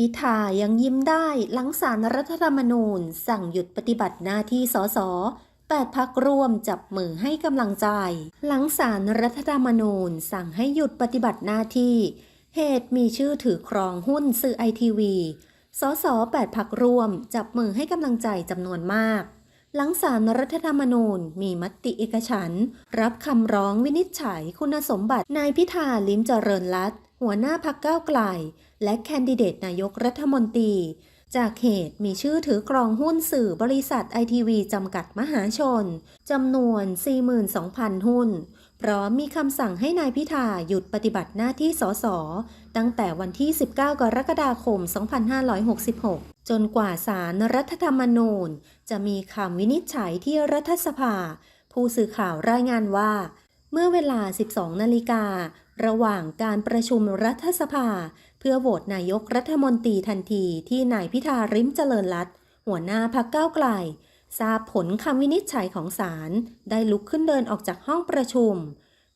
พิธายังยิ้มได้หลังสารรัฐธรรมนูญ สั่งหยุดปฏิบัติหน้าที่สสแปดพักร่วมจับมือให้กำลังใจ หลังสารรัฐธรรมนูญ สั่งให้หยุดปฏิบัติหน้าที่ เหตุมีชื่อถือครองหุ้นสื่อไอทีวี สสแปดพักร่วม จับมือให้กำลังใจจำนวนมาก หลังสารรัฐธรรมนูญ มีมติเอกฉันรับคำร้องวินิจฉัยคุณสมบัตินายพิธาลิ้มเจริญรัตหัวหน้าพักก้าวไกล และแคนดิเดตนายกรัฐมนตรี จากเหตุมีชื่อถือกรองหุ้นสื่อบริษัทไอทีวีจำกัดมหาชนจำนวน 42,000 หุ้น พร้อมมีคำสั่งให้นายพิธาหยุดปฏิบัติหน้าที่สส ตั้งแต่วันที่ 19 กรกฎาคม 2566 จนกว่าสารรัฐธรรมนูญ จะมีคำวินิจฉัยที่รัฐสภา ผู้สื่อข่าวรายงานว่า เมื่อเวลา 12 นาฬิการะหว่างการประชุมรัฐสภา เพื่อโหวตนายกรัฐมนตรีทันทีที่นายพิธาริมเจริญรัตหัวหน้าพักก้าวไกล ทราบผลคำวินิจฉัยของศาลได้ลุกขึ้นเดินออกจากห้องประชุม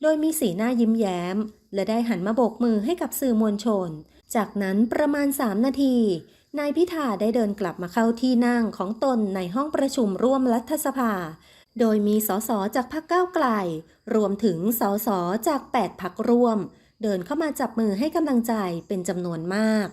โดยมีสีหน้ายิ้มแย้ม และได้หันมาโบกมือให้กับสื่อมวลชน จากนั้นประมาณ 3 นาที นายพิธาได้เดินกลับมาเข้าที่นั่งของตนในห้องประชุมร่วมรัฐสภา โดยมีสสจากพรรคก้าวไกล รวมถึงสสจาก 8พักร่วม เดินเข้ามาจับมือให้กำลังใจเป็นจำนวนมาก